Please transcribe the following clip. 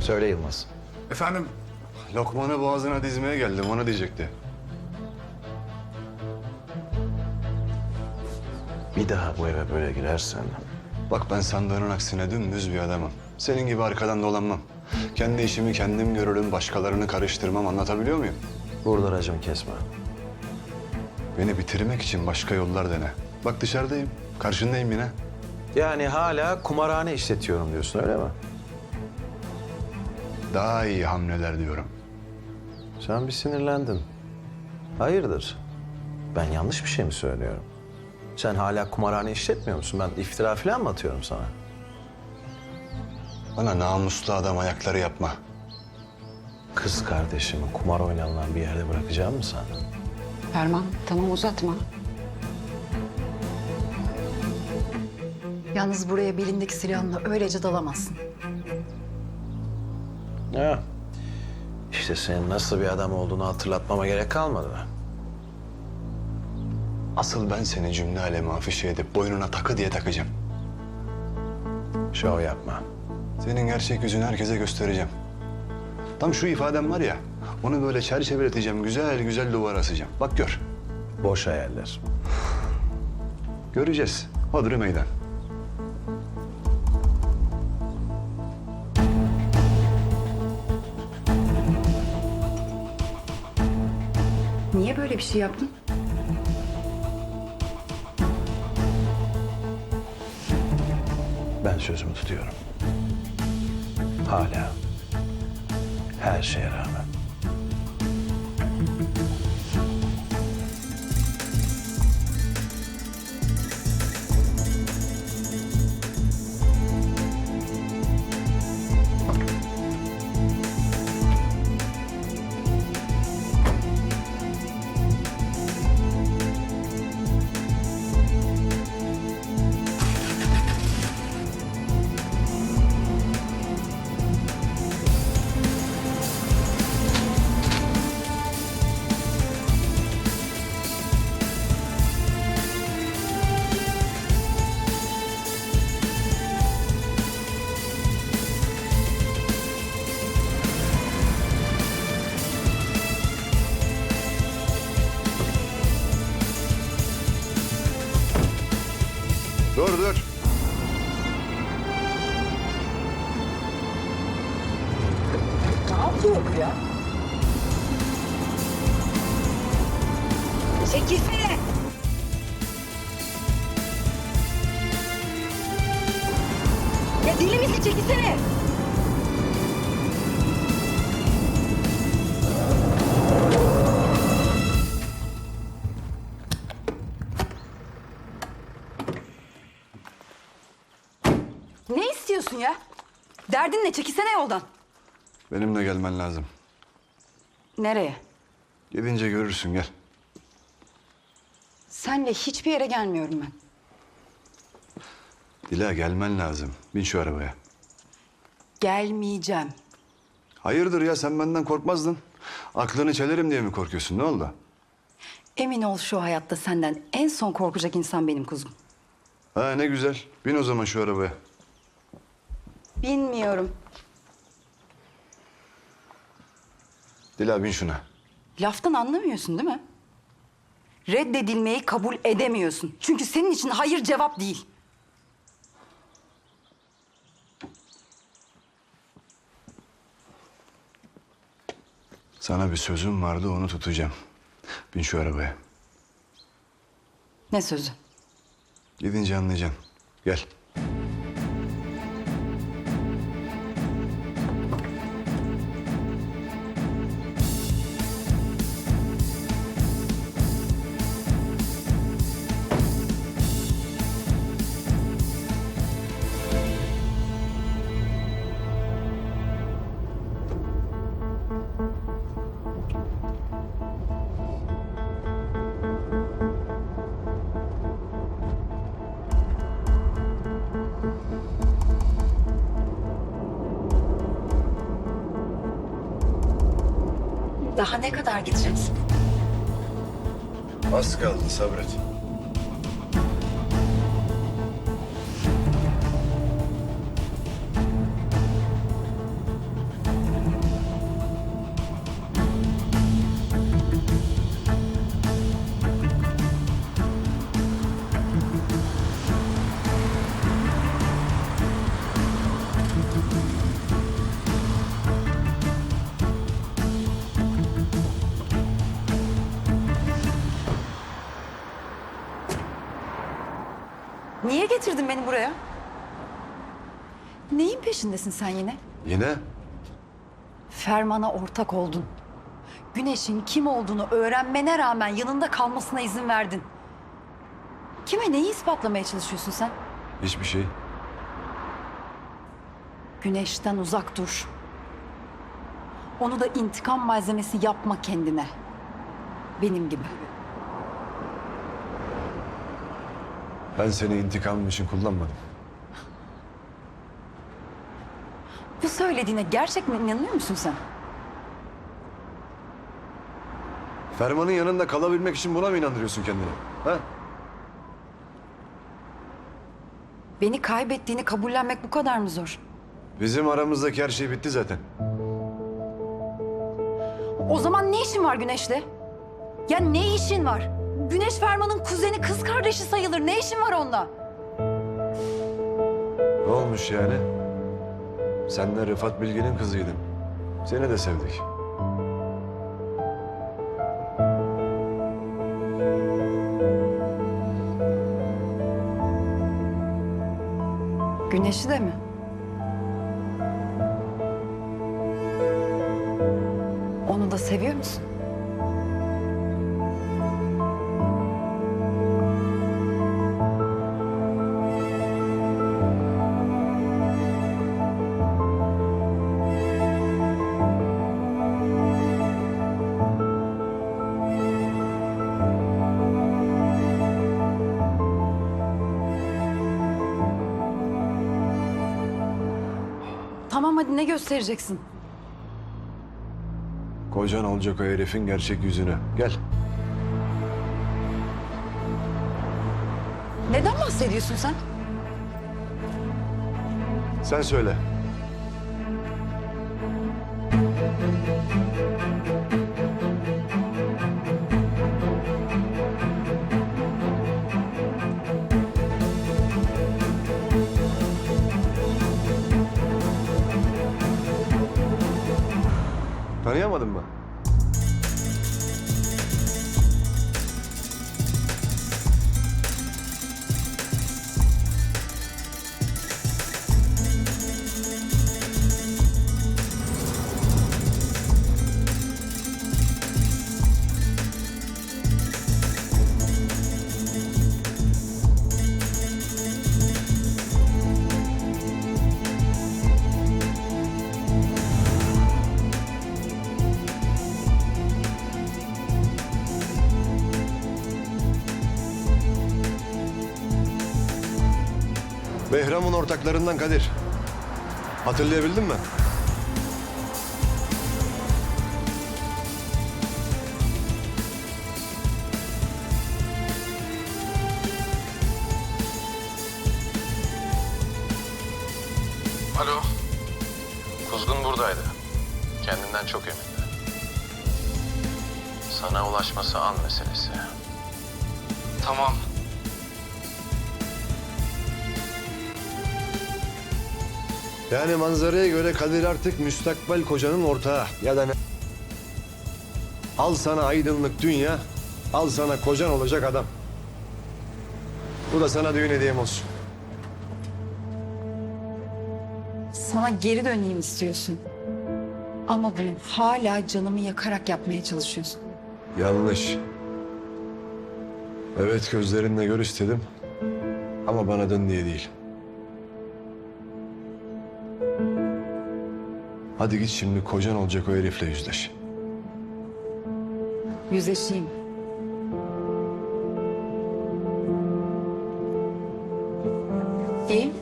Söyle Yılmaz. Efendim Lokman'ı boğazına dizmeye geldim onu diyecekti. Bir daha bu eve böyle girersen Bak ben sandığının aksine dümdüz bir adamım. Senin gibi arkadan dolanmam. Kendi işimi kendim görürüm, başkalarını karıştırmam. Anlatabiliyor muyum? burada racon kesme. Beni bitirmek için başka yollar dene. Bak dışarıdayım, karşındayım yine. Yani hala kumarhane işletiyorum diyorsun öyle mi? Daha iyi hamleler diyorum. Sen bir sinirlendin. Hayırdır? Ben yanlış bir şey mi söylüyorum? Sen hala kumarhane işletmiyor musun? Ben iftira falan mı atıyorum sana? Bana namuslu adam ayakları yapma. Kız kardeşimi kumar oynanılan bir yerde bırakacağım mı sen? Ferman tamam uzatma. Yalnız buraya belindeki silahınla öylece dalamazsın. Ya. İşte senin nasıl bir adam olduğunu hatırlatmama gerek kalmadı mı? Asıl ben seni cümle alemi afişe edip boynuna takı diye takacağım. Şov yapma. Senin gerçek yüzünü herkese göstereceğim. Tam şu ifadem var ya, onu böyle çerçeveleteceğim, güzel güzel duvara asacağım. Bak gör. Boş hayaller. Göreceğiz. Hodri meydan. Bir şey yaptın? Ben sözümü tutuyorum. Hala. Her şeye rağmen. Yapıyor bu ya? Çekilsene. Ya deli misin çekilsene. Ne istiyorsun ya? Derdin ne? Çekilsene yoldan. Benimle gelmen lazım. Nereye? Gidince görürsün gel. Senle hiçbir yere gelmiyorum ben. Dila gelmen lazım. Bin şu arabaya. Gelmeyeceğim. Hayırdır ya sen benden korkmazdın. Aklını çelerim diye mi korkuyorsun? Ne oldu? Emin ol şu hayatta senden en son korkacak insan benim kuzum. Ha ne güzel. Bin o zaman şu arabaya. Bilmiyorum. Dila bin şuna. Laftan anlamıyorsun değil mi? Reddedilmeyi kabul edemiyorsun. Çünkü senin için hayır cevap değil. Sana bir sözüm vardı onu tutacağım. Bin şu arabaya. Ne sözü? Gidince anlayacaksın. Gel. Daha ne kadar gideceksin? Az kaldı sabret. Getirdin beni buraya? Neyin peşindesin sen yine? Yine? Ferman'a ortak oldun. Güneş'in kim olduğunu öğrenmene rağmen yanında kalmasına izin verdin. Kime neyi ispatlamaya çalışıyorsun sen? Hiçbir şey. Güneşten uzak dur. Onu da intikam malzemesi yapma kendine. Benim gibi. Ben seni intikamım için kullanmadım. Bu söylediğine gerçekten inanıyor musun sen? Ferman'ın yanında kalabilmek için buna mı inandırıyorsun kendini? Ha? Beni kaybettiğini kabullenmek bu kadar mı zor? Bizim aramızdaki her şey bitti zaten. O zaman ne işin var Güneş'le? Ya ne işin var? Güneş Ferman'ın kuzeni kız kardeşi sayılır. Ne işin var onunla? Ne olmuş yani? Sen de Rıfat Bilgin'in kızıydın. Seni de sevdik. Güneş'i de mi? Onu da seviyor musun? Tamam hadi ne göstereceksin? Kocan olacak o herifin gerçek yüzünü. Gel. Neden bahsediyorsun sen? Sen söyle. Behram'ın ortaklarından Kadir. Hatırlayabildin mi? Alo. Kuzgun buradaydı. Kendinden çok emindi. Sana ulaşması an meselesi. Tamam. Yani manzaraya göre Kadir artık müstakbel kocanın ortağı. Ya da ne? Al sana aydınlık dünya, al sana kocan olacak adam. Bu da sana düğün hediyem olsun. Sana geri döneyim istiyorsun. Ama bunu hala canımı yakarak yapmaya çalışıyorsun. Yanlış. Evet gözlerinle gör istedim. Ama bana dön diye değil. Hadi git şimdi kocan olacak o herifle yüzleş. Yüzleşeyim. İyi.